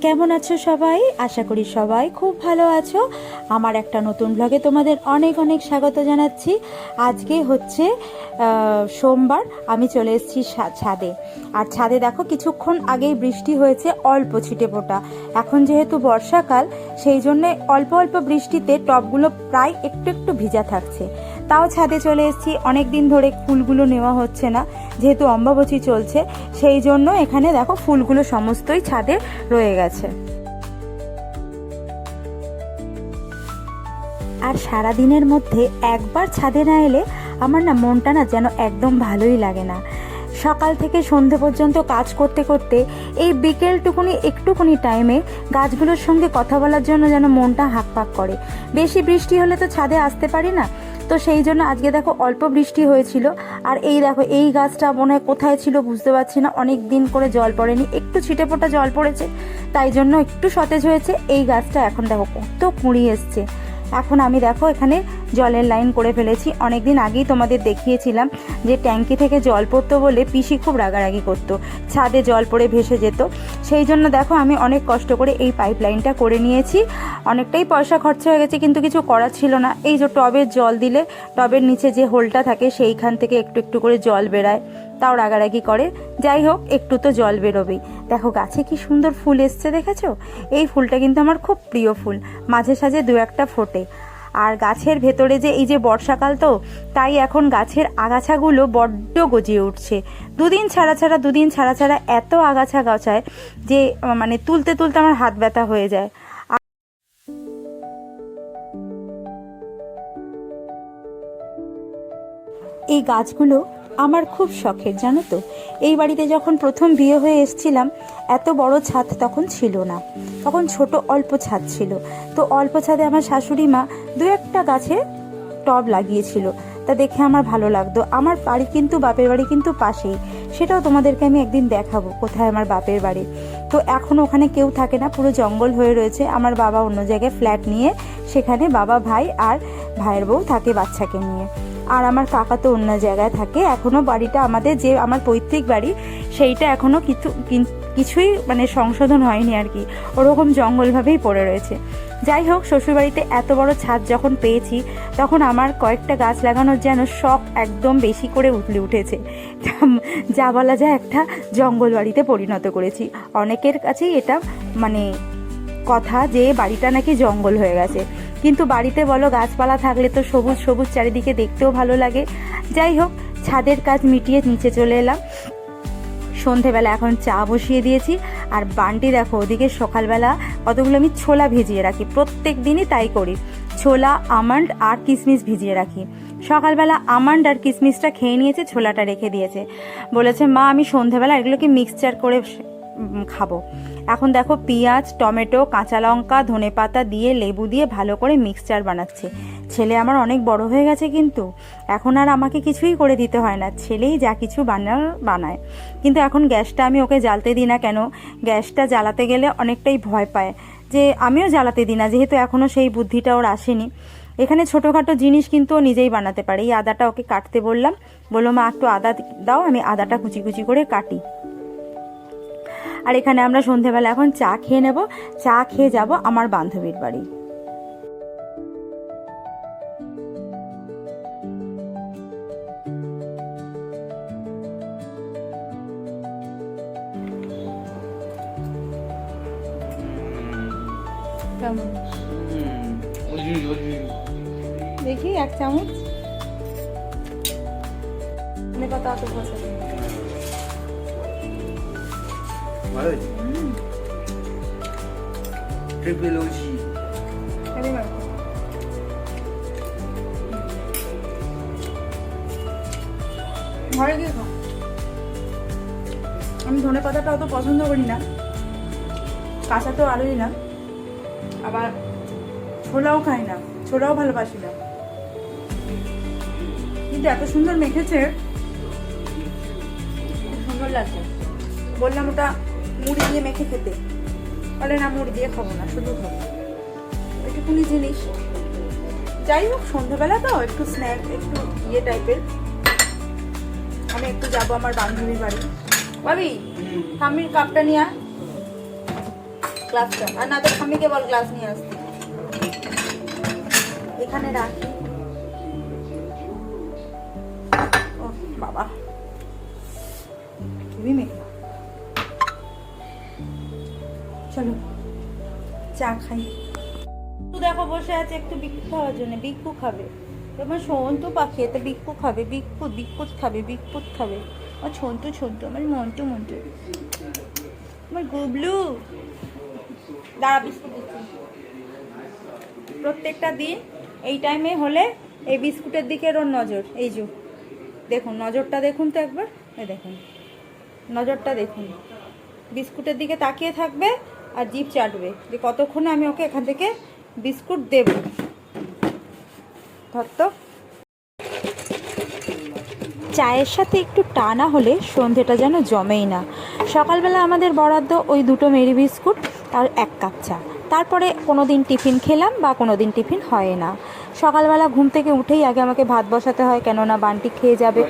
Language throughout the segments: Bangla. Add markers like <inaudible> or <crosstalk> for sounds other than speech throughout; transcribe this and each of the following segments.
কেমন আছো সবাই? আশা করি সবাই খুব ভালো আছো। আমার একটা নতুন ব্লগে তোমাদের অনেক অনেক স্বাগত জানাচ্ছি। আজকে হচ্ছে সোমবার আমি চলে এসেছি ছাদে। আর ছাদে দেখো কিছুক্ষণ আগেই বৃষ্টি হয়েছে, অল্প ছিটে ফোটা। এখন যেহেতু বর্ষাকাল, সেই জন্য অল্প অল্প বৃষ্টিতে টবগুলো প্রায় একটু একটু ভিজা থাকছে। তাও ছাদে চলে এসেছি অনেক দিন ধরে ফুলগুলো নেওয়া হচ্ছে না, যেহেতু অম্বাবচী চলছে, সেই জন্য এখানে দেখো ফুলগুলো সমস্তই ছাদে রয়ে গেছে। আর সারা দিনের মধ্যে একবার ছাদে না এলে আমার না মনটা না যেন একদম ভালোই লাগে না। সকাল থেকে সন্ধে পর্যন্ত কাজ করতে করতে এই বিকেলটুকুনি, একটুকুনি টাইমে গাছগুলোর সঙ্গে কথা বলার জন্য যেন মনটা হাঁকপাক করে। বেশি বৃষ্টি হলে তো ছাদে আসতে পারি না। তো সেই জন্য আজকে দেখো অল্প বৃষ্টি হয়েছিল। আর এই দেখো, এই গাছটা মনে হয় কোথায় ছিল বুঝতে পারছি না। অনেক দিন করে জল পড়েনি। একটু ছিটে ফোটা জল পড়েছে। তাই জন্য একটু সতেজ হয়েছে। এই গাছটা এখন দেখো কত কুঁড়ি এসছে। এখন আমি দেখো এখানে জলের লাইন করে ফেলেছি। অনেকদিন আগেই তোমাদের দেখিয়েছিলাম যে ট্যাঙ্কি থেকে জল পড়তো বলে পিসি খুব রাগারাগি করতো। ছাদে জল পড়ে ভেসে যেত। সেই জন্য দেখো আমি অনেক কষ্ট করে এই পাইপ লাইনটা করে নিয়েছি। অনেকটাই পয়সা খরচা হয়ে গেছে, কিন্তু কিছু করার ছিল না। এই যে টবের জল দিলে, টবের নিচে যে হোলটা থাকে সেইখান থেকে একটু একটু করে জল বেরায়। তাও রাগারাগি করে। যাই হোক, একটু তো জল বেরোবেই। দেখো, গাছে কি সুন্দর ফুল এসছে, দেখেছ? এই ফুলটা কিন্তু আমার খুব প্রিয় ফুল। মাঝে সাঝে দু একটা ফোটে। আর গাছের ভেতরে যে এই যে বর্ষাকাল তো, তাই এখন গাছের আগাছাগুলো বড্ড গজিয়ে উঠছে। দুদিন ছাড়া ছাড়া, দুদিন ছাড়া ছাড়া এত আগাছা গাছায় যে মানে তুলতে তুলতে আমার হাত ব্যথা হয়ে যায়। এই গাছগুলো আমার খুব শখের, জানো তো। এই বাড়িতে যখন প্রথম বিয়ে হয়ে এসছিলাম, এত বড় ছাদ তখন ছিল না। তখন ছোট অল্প ছাদ ছিল। তো অল্প ছাদে আমার শাশুড়ি মা দু একটা গাছে টব লাগিয়েছিল। তা দেখে আমার ভালো লাগতো। আমার বাড়ি কিন্তু বাপের বাড়ি কিন্তু পাশেই। সেটাও তোমাদেরকে আমি একদিন দেখাবো, কোথায় আমার বাপের বাড়ি। তো এখন ওখানে কেউ থাকে না, পুরো জঙ্গল হয়ে রয়েছে। আমার বাবা অন্য জায়গায় ফ্ল্যাট নিয়ে, সেখানে বাবা, ভাই আর ভাইয়ের বউ থাকে বাচ্চাকে নিয়ে। আর আমার কাকা তো অন্য জায়গায় থাকে। এখনও বাড়িটা আমাদের যে আমার পৈতৃক বাড়ি, সেইটা এখনও কিছু কিছুই মানে সংশোধন হয়নি আর কি। ওরকম জঙ্গলভাবেই পড়ে রয়েছে। যাই হোক, শ্বশুরবাড়িতে এত বড় ছাদ যখন পেয়েছি, তখন আমার কয়েকটা গাছ লাগানোর যেন শখ একদম বেশি করে উতলে উঠেছে। <laughs> যা বলা যায় একটা জঙ্গল বাড়িতে পরিণত করেছি। অনেকের কাছেই এটা মানে কথা যে বাড়িটা নাকি জঙ্গল হয়ে গেছে। কিন্তু বাড়িতে বলো গাছপালা থাকলে তো সবুজ সবুজ চারিদিকে দেখতেও ভালো লাগে। যাই হোক, ছাদের কাজ মিটিয়ে নিচে চলে এলাম। সন্ধেবেলা এখন চা বসিয়ে দিয়েছি। আর বান্টি দেখো, ওদিকে সকালবেলা কতগুলো আমি ছোলা ভিজিয়ে রাখি। প্রত্যেক দিনই তাই করি। ছোলা, আমন্ড আর কিশমিশ ভিজিয়ে রাখি। সকালবেলা আমন্ড আর কিশমিশটা খেয়ে নিয়েছে, ছোলাটা রেখে দিয়েছে। বলেছে, মা, আমি সন্ধেবেলা এগুলোকে মিক্সচার করে খাব। এখন দেখো পেঁয়াজ, টমেটো, কাঁচা লঙ্কা, ধনে পাতা দিয়ে লেবু দিয়ে ভালো করে মিক্সচার বানাচ্ছে। ছেলে আমার অনেক বড় হয়ে গেছে কিন্তু, এখন আর আমাকে কিছুই করে দিতে হয় না। ছেলেই যা কিছু বানার বানায়। কিন্তু এখন গ্যাসটা আমি ওকে জ্বালতে দিই না কেন? গ্যাসটা জ্বালাতে গেলে অনেকটাই ভয় পায়। যে আমিও জ্বালাতে দিই না, যেহেতু এখনও সেই বুদ্ধিটা ওর আসেনি। এখানে ছোটোখাটো জিনিস কিন্তু ও নিজেই বানাতে পারে। এই আদাটা ওকে কাটতে বললাম। বলল, মা, একটু আদা দাও, আমি আদাটা কুচি কুচি করে কাটি। আর এখানে আমরা সন্ধেবেলা এখন চা খেয়ে নেব। চা খেয়ে যাব আমার বান্ধবীর বাড়ি। দেখি এক চামচ। কত অত ভালো হয়েছে আমি ধনে পাতাটা অত পছন্দ করি না। কাঁচা তো আলোই না। আবার ছোলাও খাই না। ছোলাও ভালোবাসি না। কিন্তু এত সুন্দর মেখেছে। খুব সুন্দর লাগছে। বললাম ওটা মুড়ি দিয়ে মেখে খেতে। বলে, না, মুড়ি দিয়ে খাব না, শুধু খাব। এটুকুনি জিনিস। যাই হোক সন্ধ্যাবেলা তো, একটু স্ন্যাক একটু ইয়ে টাইপের আমি একটু যাব আমার বান্ধবীর বাড়ি। ভাবি স্বামীর কাপটা নিয়ে। গ্লাসটা আর না তো স্বামীকে বল গ্লাস নিয়ে আসতে। এখানে রাখি। ও বাবা। খুবই মেঘলা চলো, চা খাই। দেখো বসে আছে, একটু বিক্ষু খাওয়ার জন্য। বিক্কু খাবে। তোমার সন্তু পাখি, এতে বিক্কু খাবে বিক্কু বিক্কুত খাবে বিক্কুত খাবে। আমার ছন্তু ছন্তু আমার মন্টু মন্টু। আমার গুবলু। দাঁড়া, বিস্কুট প্রত্যেকটা দিন এই টাইমে হলে এই বিস্কুটের দিকে ওর নজর। এই যে, দেখুন, নজরটা দেখুন তো একবার। দেখুন, নজরটা দেখুন। বিস্কুটের দিকে তাকিয়ে থাকবে আর জিভ চাটবে। যে কতক্ষণে আমি ওকে এখান থেকে বিস্কুট দেব? ধর তো। চায়ের সাথে একটু টানা হলে সন্ধেটা যেন জমেই না। সকালবেলা আমাদের বরাদ্দ ওই দুটো মেরি বিস্কুট আর এক কাপ চা। তারপরে কোনো দিন টিফিন খেলাম বা কোনো দিন টিফিন হয় না। সকালবেলা ঘুম থেকে উঠেই আগে আমাকে ভাত বসাতে হয়, কেননা বান্টি খেয়ে যাবে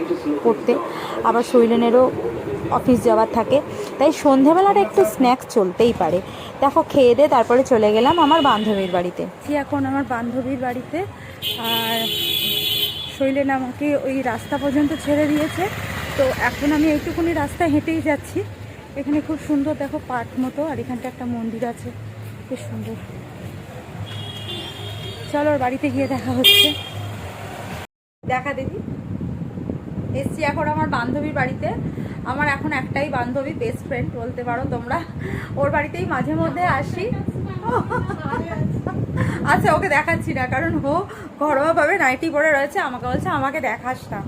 পড়তে। আবার শৈলেনেরও অফিস যাওয়ার থাকে। তাই সন্ধেবেলাটা একটু স্ন্যাক্স চলতেই পারে। দেখো, খেয়ে দিয়ে তারপরে চলে গেলাম আমার বান্ধবীর বাড়িতে। এখন আমার বান্ধবীর বাড়িতে। আর শৈলেন আমাকে ওই রাস্তা পর্যন্ত ছেড়ে দিয়েছে। তো এখন আমি এইটুকুনি রাস্তায় হেঁটেই যাচ্ছি। এখানে খুব সুন্দর, দেখো, পার্ক মতো। আর এখানটা একটা মন্দির আছে। খুব সুন্দর। চলো ওর বাড়িতে গিয়ে দেখা হচ্ছে। দেখা, দিদি। এসছি এখন আমার বান্ধবীর বাড়িতে। আমার এখন একটাই বান্ধবী বেস্ট ফ্রেন্ড বলতে পারো তোমরা। ওর বাড়িতেই মাঝে মধ্যে আসি। আচ্ছা ওকে দেখাচ্ছি না, কারণ ও ঘরোয়াভাবে নাইটি পরে রয়েছে। আমাকে বলছে, আমাকে দেখাস না।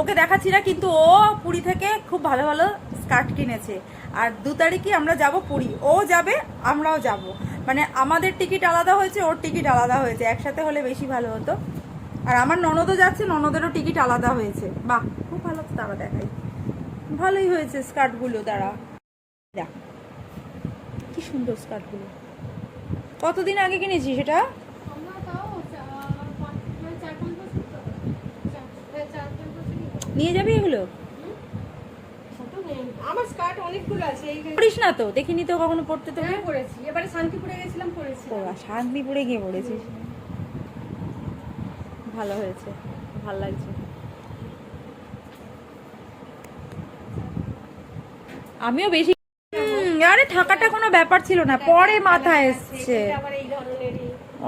ওকে দেখাচ্ছি না, কিন্তু ও পুরী থেকে খুব ভালো ভালো স্কার্ট কিনেছে। আর দু তারিখে আমরা যাব পুরী। ও যাবে, আমরাও যাব। মানে আমাদের টিকিট আলাদা হয়েছে, ওর টিকিট আলাদা হয়েছে। একসাথে হলে বেশি ভালো হতো। আর আমার ননদও যাচ্ছে, ননদেরও টিকিট আলাদা হয়েছে। বাহ, খুব ভালো তারা দেখাই। ভালোই হয়েছে স্কার্টগুলো তারা দেখ কি সুন্দর স্কার্টগুলো। কতদিন আগে কিনেছি সেটা? মানে তো। নিয়ে যাবি এগুলো? আমার স্কার্ট অনেকগুলো আছে পড়িস না তো? দেখিনি তো কখনো পড়তে তোকে হ্যাঁ পরেছি এবারে শান্তিপুরে গেছিলাম শান্তিপুরে গিয়ে পড়েছিস। ভালো হয়েছে ভালো লাগছে। আমিও বেশি আরে থাকাটা কোনো ব্যাপার ছিল না, পরে মাথা এসছে।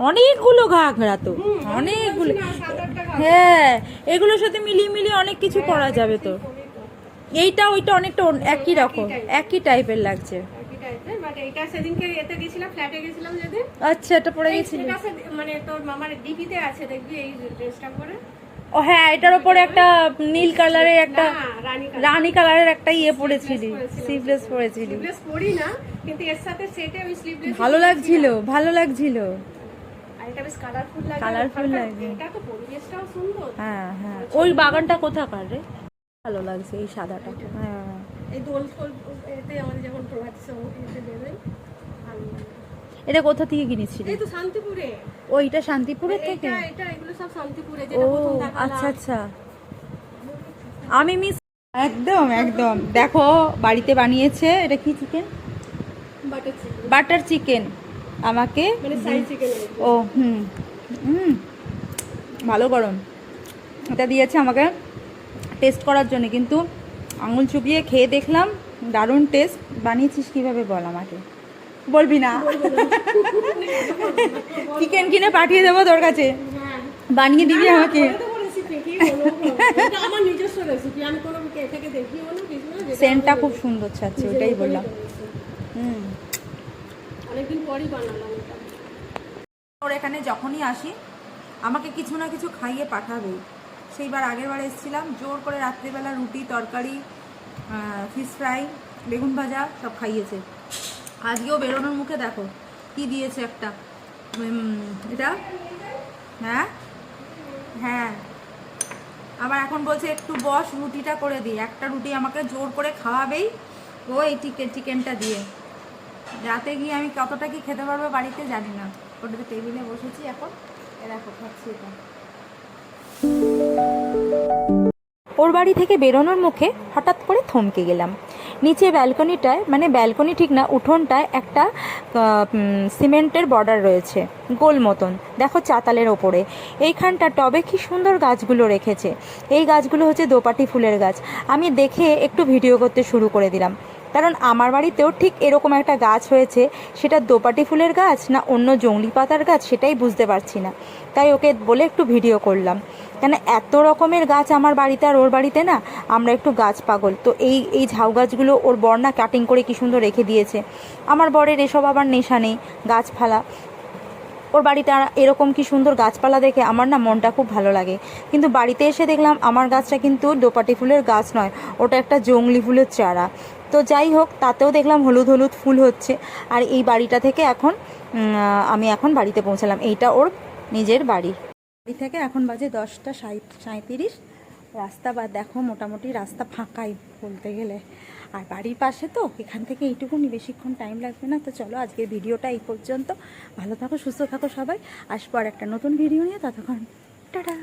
অনেকগুলো ঘাগরা তো অনেকগুলো। হ্যাঁ এগুলোর সাথে মিলিয়ে মিলিয়ে অনেক কিছু করা যাবে তো। এইটা ওইটা অনেকটা একই রকম, একই টাইপের লাগছে। আচ্ছা এটা পরে গেছিল? মানে তোর মামার ডিপিতে আছে, দেখবি এই ড্রেসটা পরে। ও হ্যাঁ এটার উপরে একটা নীল কালারের একটা রানী কালারের একটা ইয়ে পরেছিলি। স্লিভলেস পরেছিলি। পরি না কিন্তু এর সাথে সেটে ওই স্লিভলেস ভালো লাগছিল ভালো লাগছিল। কালারফুল লাগে। এটা তো পরিবেশটাও সুন্দর। হ্যাঁ হ্যাঁ। ওই বাগানটা কোথাকার রে? ভালো লাগছে এই সাদাটা। হ্যাঁ। এই দোল এতে আমাদের যখন প্রভাত সঙ্গে এতে ভালো লাগে। এটা কোথা থেকে কিনেছিলি? এই তো শান্তিপুরে। ওইটা শান্তিপুরের থেকে? এটা এটা এগুলো সব শান্তিপুরে ও যেটা প্রথম দেখালাম আচ্ছা আচ্ছা। আমি মিস একদম একদম। দেখো বাড়িতে বানিয়েছে এটা কি chicken butter chicken butter chicken আমাকে মানে সাই চিকেন ও হুম। হুম। ভালো গরম। এটা দিয়েছে আমাকে টেস্ট করার জন্য। কিন্তু আঙুল চুপিয়ে খেয়ে দেখলাম দারুণ টেস্ট বানিয়েছিস কীভাবে বল আমাকে? বলবি না? চিকেন কিনে পাঠিয়ে দেবো তোর কাছে। বানিয়ে দিবি আমাকে। সেন্টটা খুব সুন্দর ছাড়ছে মতনই বললাম। হুম। অনেকদিন পরই বানালাম ওর এখানে যখনই আসি আমাকে কিছু না কিছু খাইয়ে পাঠাবে। সেইবার আগের বার এসেছিলাম জোর করে রাত্রিবেলা রুটি তরকারি ফিশ ফ্রাই বেগুন ভাজা সব খাইয়েছে। আজকেও বেরোনোর মুখে দেখো, কি দিয়েছে একটা এটা? হ্যাঁ? হ্যাঁ। আবার এখন বলছে, একটু বস, রুটিটা করে দিই। একটা রুটি আমাকে জোর করে খাওয়াবেই ও এই চিকেন, চিকেনটা দিয়ে। রাতে গিয়ে আমি কতটা কি খেতে পারব বাড়িতে জানি না। ওটাতে টেবিলে বসেছি এখন। এ দেখো, খাচ্ছি এটা। ওর বাড়ি থেকে বেরোনোর মুখে হঠাৎ করে থমকে গেলাম। নিচে ব্যালকনিটায় মানে ব্যালকনি ঠিক না, উঠোনটায় একটা সিমেন্টের বর্ডার রয়েছে, গোল মতন, দেখো চাতালের ওপরে। এইখানটা টবে কি সুন্দর গাছগুলো রেখেছে। এই গাছগুলো হচ্ছে দোপাটি ফুলের গাছ। আমি দেখে একটু ভিডিও করতে শুরু করে দিলাম। কারণ আমার বাড়িতেও ঠিক এরকম একটা গাছ হয়েছে, সেটা দোপাটি ফুলের গাছ না অন্য জংলি পাতার গাছ সেটাই বুঝতে পারছি না। তাই ওকে বলে একটু ভিডিও করলাম। কেন এত রকমের গাছ আমার বাড়িতে আর ওর বাড়িতে না, আমরা একটু গাছ পাগল। তো এই এই ঝাউ গাছগুলো ওর বর না কাটিং করে কি সুন্দর রেখে দিয়েছে। আমার বরের এসব আবার নেশা নেই, গাছপালা। ওর বাড়িতে এরকম কি সুন্দর গাছপালা দেখে আমার না মনটা খুব ভালো লাগে। কিন্তু বাড়িতে এসে দেখলাম আমার গাছটা কিন্তু দোপাটি ফুলের গাছ নয়, ওটা একটা জংলি ফুলের চারা। তো যাই হোক, তাতেও দেখলাম হলুদ হলুদ ফুল হচ্ছে। আর এই বাড়িটা থেকে এখন আমি এখন বাড়িতে পৌঁছালাম। এইটা ওর নিজের বাড়ি। বাড়ি থেকে এখন বাজে দশটা সাঁত্রিশ রাস্তা বা, দেখো মোটামুটি রাস্তা ফাঁকাই বলতে গেলে। আর বাড়ির পাশে তো, এখান থেকে এইটুকুনি বেশিক্ষণ টাইম লাগবে না। তো চলো আজকের ভিডিওটা এই পর্যন্ত। ভালো থাকো, সুস্থ থাকো সবাই। আসব আর একটা নতুন ভিডিও নিয়ে ততক্ষণ। টাটা!